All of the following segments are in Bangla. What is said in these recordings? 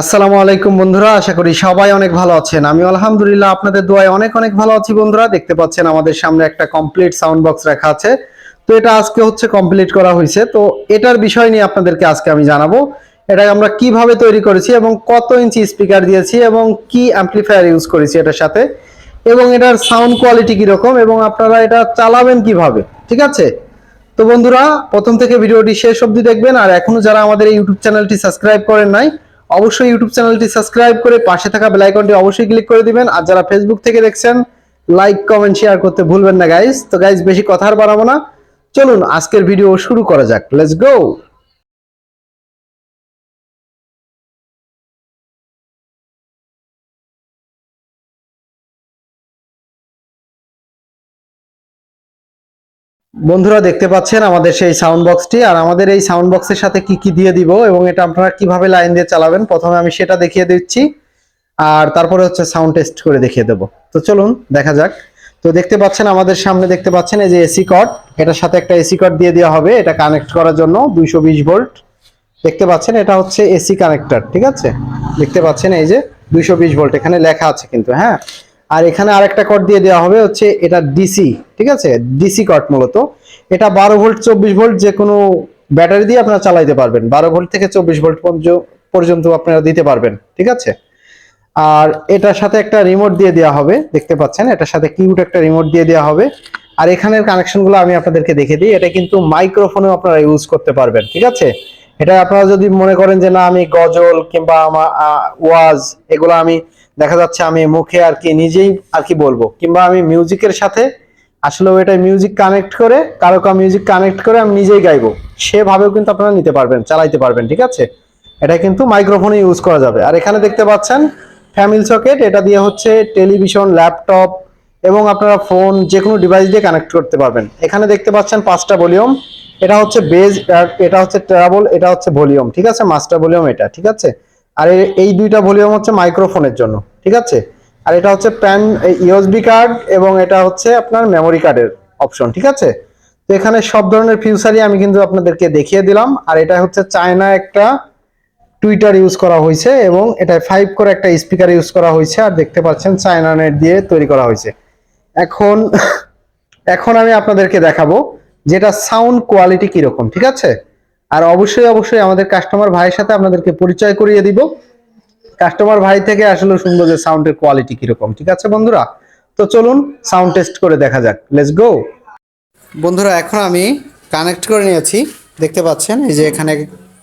আসসালামু আলাইকুম বন্ধুরা, আশা করি সবাই অনেক ভালো আছেন। আমি আলহামদুলিল্লাহ আপনাদের দোয়ায় অনেক অনেক ভালো আছি বন্ধুরা। দেখতে পাচ্ছেন আমাদের সামনে একটা কমপ্লিট সাউন্ড বক্স রাখা আছে। তো এটা আজকে হচ্ছে কমপ্লিট করা হয়েছে। তো এটার বিষয় নিয়ে আপনাদেরকে আজকে আমি জানাব। এটা আমরা কীভাবে তৈরি করেছি এবং কত ইঞ্চি স্পিকার দিয়েছি এবং কি অ্যাম্পলিফায়ার ইউজ করেছি এটার সাথে এবং এটার সাউন্ড কোয়ালিটি কীরকম এবং আপনারা এটা চালাবেন কীভাবে, ঠিক আছে? তো বন্ধুরা, প্রথম থেকে ভিডিওটি শেষ অবধি দেখবেন। আর এখনও যারা আমাদের এই ইউটিউব চ্যানেলটি সাবস্ক্রাইব করেন নাই অবশ্যই ইউটিউব চ্যানেলটি সাবস্ক্রাইব করে পাশে থাকা বেল আইকনটি অবশ্যই ক্লিক করে দিবেন। আর যারা ফেসবুক থেকে দেখছেন লাইক কমেন্ট শেয়ার করতে ভুলবেন না গাইস তো গাইজ বেশি কথা আর বাড়াবো না। চলুন, আজকের ভিডিও শুরু করা যাক। লেটস গো বন্ধুরা দেখতে পাচ্ছেন আমাদের সেই সাউন্ড বক্সটি আর আমাদের এই সাউন্ড বক্সের সাথে কি কি দিয়ে দিব এবং এটা আপনারা কীভাবে লাইন দিয়ে চালাবেন, প্রথমে আমি সেটা দেখিয়ে দিচ্ছি, আর তারপরে হচ্ছে সাউন্ড টেস্ট করে দেখিয়ে দেব। তো চলুন, দেখা যাক। তো দেখতে পাচ্ছেন আমাদের সামনে দেখতে পাচ্ছেন এই যে এসি কর্ড এটার সাথে একটা এসি কর্ড দিয়ে দেওয়া হবে, এটা কানেক্ট করার জন্য দুইশো বিশ ভোল্ট দেখতে পাচ্ছেন এটা হচ্ছে এসি কানেক্টর ঠিক আছে? দেখতে পাচ্ছেন এই যে দুইশো বিশ ভোল্ট এখানে লেখা আছে কিন্তু হ্যাঁ? আর এখানে আরেকটা কর্ড দিয়ে দেওয়া হবে হচ্ছে এটা ডিসি ঠিক আছে? ডিসি কর্ড মূলত। এটা বারো ভোল্ট চব্বিশ ভোল্ট যে কোনো ব্যাটারি দিয়ে আপনারা চালাইতে পারবেন। বারো ভোল্ট থেকে চব্বিশ ভোল্ট পর্যন্ত আপনারা দিতে পারবেন, ঠিক আছে? আর এটার সাথে একটা রিমোট দিয়ে দেওয়া হবে, দেখতে পাচ্ছেন? এটার সাথে কিউট একটা রিমোট দিয়ে দেওয়া হবে। আর এখানের কানেকশনগুলো আমি আপনাদেরকে দেখে দিই। এটা কিন্তু মাইক্রোফোনেও আপনারা ইউজ করতে পারবেন, ঠিক আছে? এটা আপনারা যদি মনে করেন যে না, আমি গজল কিংবা আমার ওয়াজ, এগুলো আমি দেখা যাচ্ছে আমি মুখে আর কি নিজেই আর কি বলব। কিংবা আমি মিউজিকের সাথে আসলে এটা মিউজিক কানেক্ট করে কারও মিউজিক কানেক্ট করে আমি নিজেই গাইবো। সেভাবেও কিন্তু আপনারা নিতে পারবেন, চালাইতে পারবেন, ঠিক আছে? এটা কিন্তু মাইক্রোফোনে ইউজ করা যাবে। আর এখানে দেখতে পাচ্ছেন ফ্যামিলি সকেট এটা দিয়ে হচ্ছে টেলিভিশন ল্যাপটপ এবং আপনারা ফোন যে কোনো ডিভাইস দিয়ে কানেক্ট করতে পারবেন। এখানে দেখতে পাচ্ছেন পাঁচটা ভলিউম এটা হচ্ছে বেজ এটা হচ্ছে ট্রাবল এটা হচ্ছে ভলিউম ঠিক আছে? মাস্টার ভলিউম এটা, ঠিক আছে? আর এই দুইটা ভলিউম হচ্ছে মাইক্রোফোনের জন্য, ঠিক আছে? আর এটা হচ্ছে প্যান ইউএসবি কার্ড এবং এটা হচ্ছে আপনার মেমোরি কার্ডের অপশন ঠিক আছে? তো এখানে সব ধরনের ফিউচারই আমি কিন্তু আপনাদেরকে দেখিয়ে দিলাম। আর এটা হচ্ছে চায়না একটা টুইটার ইউজ করা হয়েছে এবং এটা ফাইভ করে একটা স্পিকার ইউজ করা হয়েছে। আর দেখতে পাচ্ছেন চায়না নেট দিয়ে তৈরি করা হয়েছে। এখন এখন আমি আপনাদেরকে দেখাবো। যেটা সাউন্ড কোয়ালিটি কীরকম, ঠিক আছে? আর অবশ্যই অবশ্যই আমাদের কাস্টমার ভাইয়ের সাথে আপনাদেরকে পরিচয় করিয়ে দিব। কাস্টমার ভাই থেকে আসলে শুনব যে সাউন্ডের কোয়ালিটি কীরকম, ঠিক আছে বন্ধুরা? তো চলুন সাউন্ড টেস্ট করে দেখা যাক। লেটস গো বন্ধুরা, এখন আমি কানেক্ট করে নিয়েছি। দেখতে পাচ্ছেন, এই যে এখানে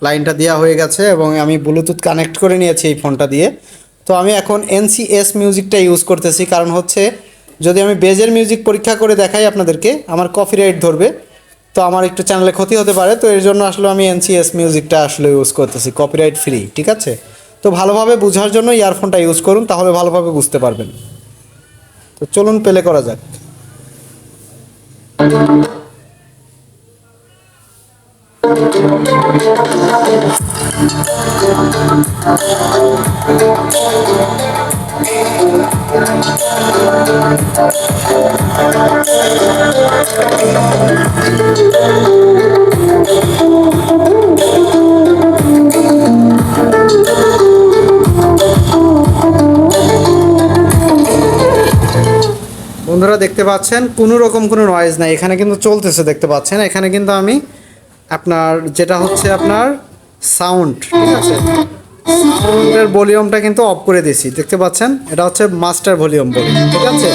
লাইনটা দেওয়া হয়ে গেছে এবং আমি ব্লুটুথ কানেক্ট করে নিয়েছি এই ফোনটা দিয়ে। তো আমি এখন এনসিএস মিউজিকটা ইউজ করতেছি, কারণ হচ্ছে যদি আমি বেজের মিউজিক পরীক্ষা করে দেখাই আপনাদেরকে, আমার কপিরাইট ধরবে। তো আমার একটু চ্যানেলে ক্ষতি হতে পারে, তো এর জন্য আসলে আমি এনসিএস মিউজিকটা আসলে ইউজ করতেছি কপিরাইট ফ্রি ঠিক আছে? তো ভালোভাবে বোঝার জন্য ইয়ারফোনটা ইউজ করুন, তাহলে ভালোভাবে বুঝতে পারবেন। তো চলুন প্লে করা যাক। বন্ধুরা দেখতে পাচ্ছেন, কোনো রকম কোনো নয়েজ নাই। এখানে কিন্তু চলতেছে, দেখতে পাচ্ছেন। এখানে কিন্তু আমি আপনার, যেটা হচ্ছে আপনার সাউন্ড ঠিক আছে? সাউন্ডের ভলিউমটা কিন্তু অফ করে দিয়েছি, দেখতে পাচ্ছেন? এটা হচ্ছে মাস্টার ভলিউম বলি, ঠিক আছে?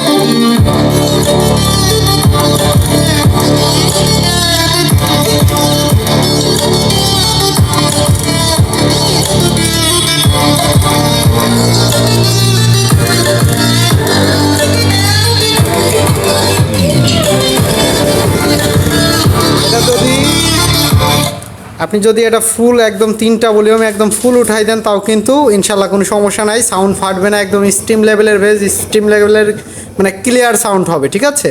আপনি যদি এটা ফুল একদম তিনটা ভলিউমে একদম ফুল উঠাই দেন, তাও কিন্তু ইনশাল্লাহ কোনো সমস্যা নাই। সাউন্ড ফাটবে না, একদম স্টিম লেভেলের বেজ স্টিম লেভেলের মানে ক্লিয়ার সাউন্ড হবে, ঠিক আছে?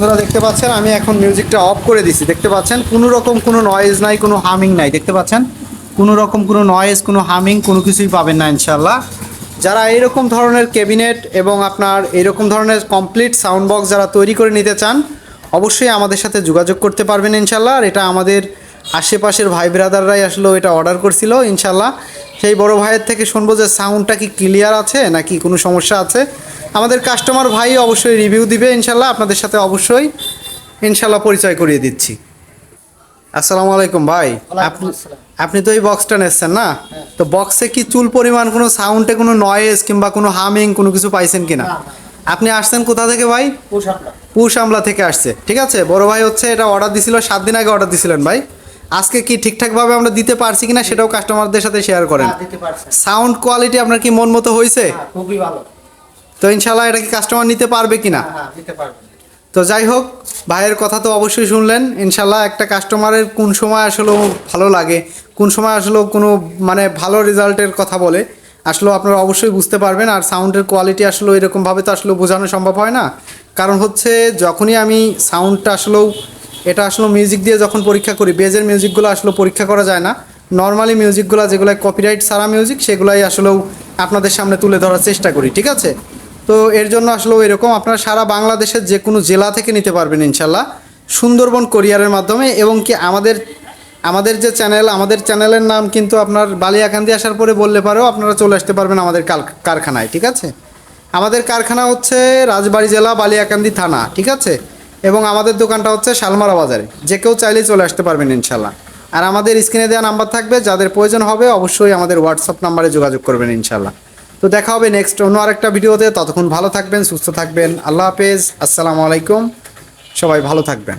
বন্ধুরা দেখতে পাচ্ছেন, আমি এখন মিউজিকটা অফ করে দিছি। দেখতে পাচ্ছেন, কোনো রকম কোনো নয়েজ নাই, কোনো হামিং নাই। দেখতে পাচ্ছেন, কোনো রকম কোনো নয়েজ কোনো হামিং কোনো কিছুই পাবেন না ইনশাল্লাহ যারা এইরকম ধরনের ক্যাবিনেট এবং আপনার এরকম ধরনের কমপ্লিট সাউন্ড বক্স যারা তৈরি করে নিতে চান, অবশ্যই আমাদের সাথে যোগাযোগ করতে পারবেন ইনশাল্লাহ আর এটা আমাদের আশেপাশের ভাই ব্রাদাররাই আসলে এটা অর্ডার করছিল ইনশাল্লাহ। সেই বড় ভাইয়ের থেকে শুনব যে সাউন্ডটা কি ক্লিয়ার আছে নাকি কোনো সমস্যা আছে? আমাদের কাস্টমার ভাই অবশ্যই রিভিউ দিবে ইনশাল্লাহ। আপনাদের সাথে অবশ্যই ইনশাল্লাহ পরিচয় করিয়ে দিচ্ছি। আসসালামু আলাইকুম ভাই। আপনি আপনি তো এই বক্সটা নিচ্ছেন না? তো বক্সে কি চুল পরিমাণ কোনো সাউন্ডে কোনো নয়েজ কিংবা কোনো হামিং কোনো কিছু পাইছেন কিনা? আপনি আসছেন কোথা থেকে ভাই? পুষ আমলা। থেকে আসছে। ঠিক আছে? বড় ভাই হচ্ছে এটা অর্ডার দিছিল সাত দিন আগে অর্ডার দিছিলেন ভাই। আজকে কি ঠিকঠাকভাবে আমরা দিতে পারছি কিনা সেটাও কাস্টমারদের সাথে শেয়ার করেন। সাউন্ড কোয়ালিটি আপনার কি মন মতো হয়েছে? হ্যাঁ, খুবই ভালো। তো ইনশাল্লাহ এটা কি কাস্টমার নিতে পারবে কিনা? হ্যাঁ দিতে পারবেন তো যাই হোক ভাইয়ের কথা তো অবশ্যই শুনলেন। ইনশাল্লাহ একটা কাস্টমারের কোন সময় আসলেও ভালো লাগে কোন সময় আসলেও কোনো মানে ভালো রেজাল্টের কথা বলে আসলেও আপনারা অবশ্যই বুঝতে পারবেন। আর সাউন্ডের কোয়ালিটি আসলে এরকমভাবে তো আসলে বোঝানো সম্ভব হয় না। কারণ হচ্ছে যখনই আমি সাউন্ডটা আসলেও এটা আসলে মিউজিক দিয়ে যখন পরীক্ষা করি, বেজের মিউজিকগুলো আসলে পরীক্ষা করা যায় না। নর্মালি মিউজিকগুলো যেগুলো কপিরাইট সারা মিউজিক সেগুলাই আসলেও আপনাদের সামনে তুলে ধরার চেষ্টা করি, ঠিক আছে? তো এর জন্য আসলে এরকম আপনারা সারা বাংলাদেশের যে কোনো জেলা থেকে নিতে পারবেন ইনশাল্লাহ। সুন্দরবন কোরিয়ারের মাধ্যমে এবং কি আমাদের আমাদের যে চ্যানেল আমাদের চ্যানেলের নাম কিন্তু আপনার বালিয়াকান্দি আসার পরে বললে পারেও আপনারা চলে আসতে পারবেন আমাদের কারখানায়, ঠিক আছে? আমাদের কারখানা হচ্ছে রাজবাড়ী জেলা বালিয়াকান্দি থানা, ঠিক আছে? এবং আমাদের দোকানটা হচ্ছে শালমারা বাজারে। যে কেউ চাইলেই চলে আসতে পারবেন ইনশাল্লাহ। আর আমাদের স্ক্রিনে দেওয়া নাম্বার থাকবে, যাদের প্রয়োজন হবে অবশ্যই আমাদের হোয়াটসঅ্যাপ নাম্বারে যোগাযোগ করবেন ইনশাল্লাহ। তো দেখা হবে নেক্সট অন্য আরেকটা ভিডিওতে। ততক্ষণ ভালো থাকবেন, সুস্থ থাকবেন। আল্লাহ হাফেজ, আসসালামু আলাইকুম। সবাই ভালো থাকবেন।